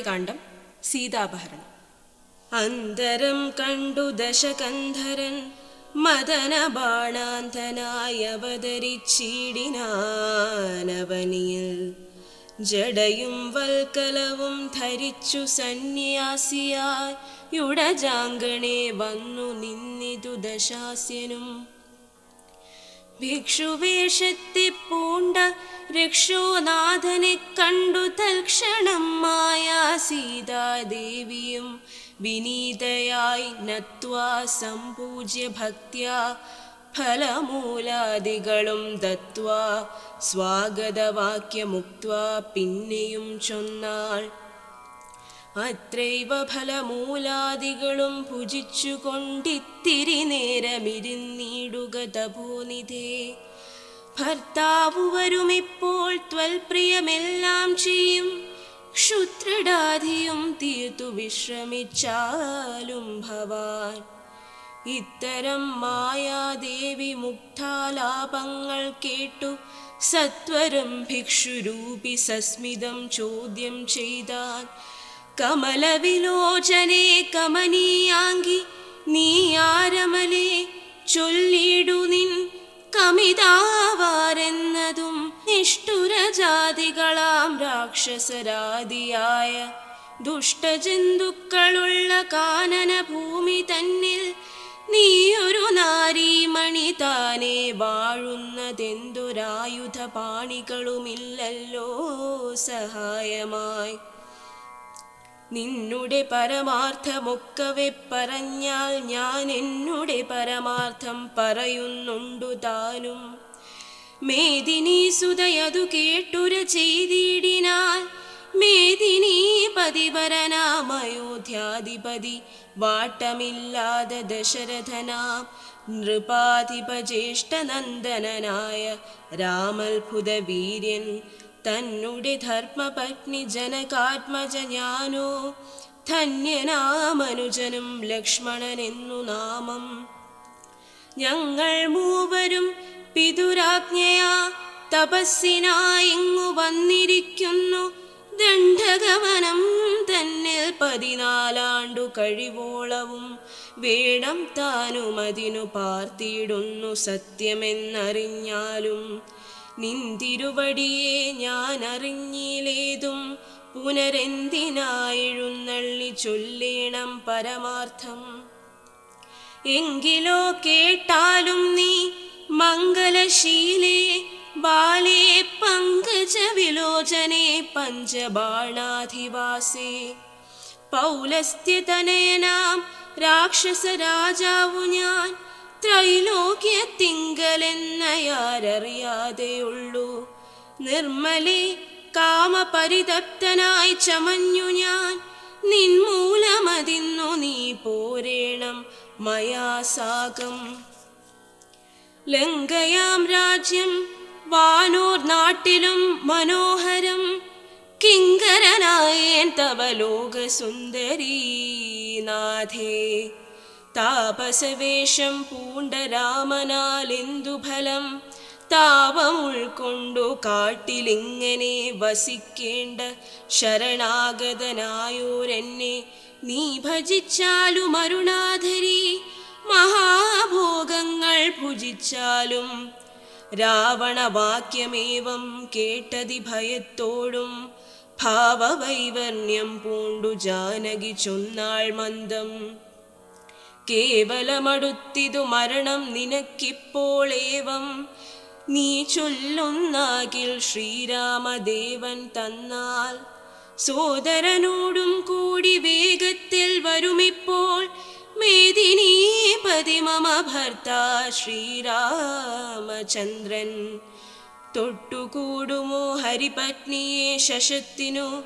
കാണ്ഡം സീതാപഹരണം. അന്തരം കണ്ടു ദശകന്ധരൻ മദന ബാണാന്തനായി ജടയും വൽക്കലവും ധരിച്ചു സന്യാസിയായി യുടജാങ്കണേ വന്നു നിന്നിതു ദശാസ്യനും. ഭിക്ഷുവേഷത്തെ പൂണ്ട രക്ഷോനാഥനെ കണ്ടു തൽക്ഷണം മായാ സീതാദേവിയും വിനീതയായി നത്വാ സമ്പൂജ്യ ഭക്തിയാ ഫലമൂലാദികളും ദത്വാ സ്വാഗതവാക്യമുക്വാ പിന്നെയും ചൊന്നാൾ. അത്രൈവ ഫലമൂലാദികളും ഭുജിച്ചുകൊണ്ടിത്തിരി നേരമിരുന്നീടുക തപോനിധേ. ഭർത്താവു വരുമിപ്പോൾ ത്വൽപ്രിയമെല്ലാം ചെയ്യും. ക്ഷുദ്രടാധിയും തീർത്തു വിശ്രമിച്ചാലും ഭവാൻ. ഇത്തരം മായാദേവി മുക്താലാപങ്ങൾ കേട്ടു സത്വരം ഭിക്ഷുരൂപി സസ്മിതം ചോദ്യം ചെയ്താൽ കമലവിലോചനെ കമനീയാങ്കി നീ ആരമലേ ചൊല്ലിടു നിൻ കമിതാവാരെന്നതും നിഷ്ഠുരജാതികളാം രാക്ഷസരാദിയായ ദുഷ്ടജന്തുക്കളുള്ള കാനന ഭൂമി തന്നിൽ നീയൊരു നാരീമണി താനെ വാഴുന്നതെന്തുരായുധ പാണികളുമില്ലല്ലോ സഹായമായി. നിന്നുടെ പരമാർത്ഥമൊക്കവെ പറഞ്ഞാൽ ഞാൻ എന്നുടെ പരമാർത്ഥം പറയുന്നുണ്ടു താനും. മേദിനി സുതയതു കേട്ടുര ചെയ്തിടിനാൽ. മേദിനി പതിവരനാമയോധ്യാധിപതി വാട്ടമില്ലാതെ ദശരഥനാം നൃപാധിപ ജ്യേഷ്ഠനന്ദനായ രാമൽഭുത വീര്യൻ തന്നുടെ ധർമ്മപത്നി ജനകാത്മജ ഞാനോ ധന്യനാമനുജനും ലക്ഷ്മണനെന്നു നാമം. ഞങ്ങൾ മൂവരും പിതുരാജ്ഞയാ തപസ്സിനായിങ്ങു വന്നിരിക്കുന്നു. ദണ്ഡകവനം തന്നെ പതിനാലാണ്ടു കഴിവോളവും വേണം താനും അതിനു പാർത്തിയിടുന്നു സത്യമെന്നറിഞ്ഞാലും. നിന്തിരുവടിയെ ഞാൻ അറിഞ്ഞിലേതും പുനരെന്തിനായെഴുന്നള്ളി ചൊല്ലേണം പരമാർത്ഥം. എങ്കിലോ കേട്ടാലും ബാലേ പങ്കജ വിലോചനെ പഞ്ചബാണാധിവാസേ പൗലസ്ത്യതനയനാം രാക്ഷസ രാജാവു ഞാൻ ത്രൈലോക്യത്തിങ്കലെന്നയാരറിയാതെയുള്ളൂ നിർമ്മലെ കാമപരിതപ്തനായി ചമഞ്ഞു ഞാൻ നിൻമൂലമതിന്നു നീ പോരേണം മയാ സാകം ലങ്കയാം രാജ്യം വാനൂർ നാട്ടിലും മനോഹരം. കിങ്കരനായേൻ തവ ലോകസുന്ദരീനാഥേ താപസവേഷം പൂണ്ട രാമനാൽ ഫലം? താപം ഉൾക്കൊണ്ടു കാട്ടിലിങ്ങനെ വസിക്കേണ്ട ശരണാഗതനായോരെന്നെ നീ ഭജിച്ചാലും അരുണാധരി രാവണ രാവണവാക്യമേവം കേട്ടതി ഭയത്തോടും ഭാവവൈവർണ്യം പൂണ്ടു ജാനകി ചൊന്നാൾ മന്ദം. കേവലമടുത്തിതു മരണം നിനക്കിപ്പോൾ ഏവം നീ ചൊല്ലുന്നാകിൽ ശ്രീരാമദേവൻ തന്നാൽ. സോദരനോടും കൂടി വേഗത്തിൽ വരുമിപ്പോൾ മേദിനീപതി മമ ഭർത്ത ശ്രീരാമചന്ദ്രൻ. തൊട്ടുകൂടുമോ ഹരിപത്നിയെ ശശത്തിനു?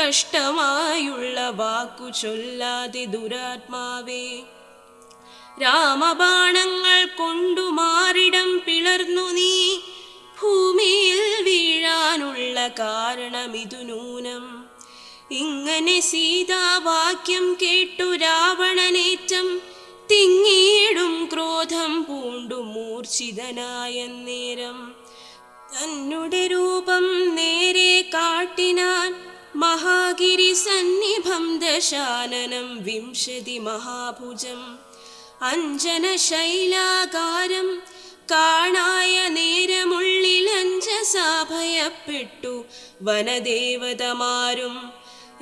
കഷ്ടമായുള്ള വാക്കു ചൊല്ലാതെ ദുരാത്മാവേ. രാമബാണങ്ങൾ കൊണ്ടു മാറിടം പിളർന്നു നീ. ഭൂമിയിൽ വീഴാനുള്ള കാരണമിതു നൂനം. ഇങ്ങനെ സീതാവാക്യം കേട്ടു രാവണനേറ്റം മൂർച്ഛിതനായ നേരം തന്നുടെ രൂപം നേരെ കാട്ടിനാൻ മഹാഗിരി സന്നിഭം ദശാനനം വിംശതി മഹാഭുജം അഞ്ജന ശൈലാകാരം കാണായ നേരമുള്ളിൽ അഞ്ചസാഭയപ്പെട്ടു വനദേവതമാരും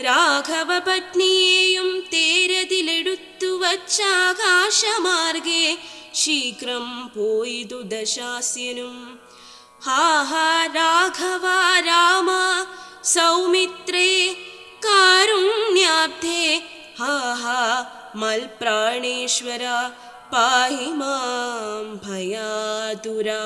രാഘവ പത്നിയെയും തേരതിലെടുത്തു വച്ചാകാശമാർഗേ शीघ्रं पोयितु दशास्यनुं। हा हा राघवा राम सौमित्रे कारुण्याब्धे हा हा मल्प्राणेश्वरा पाहि मां भयातुरा।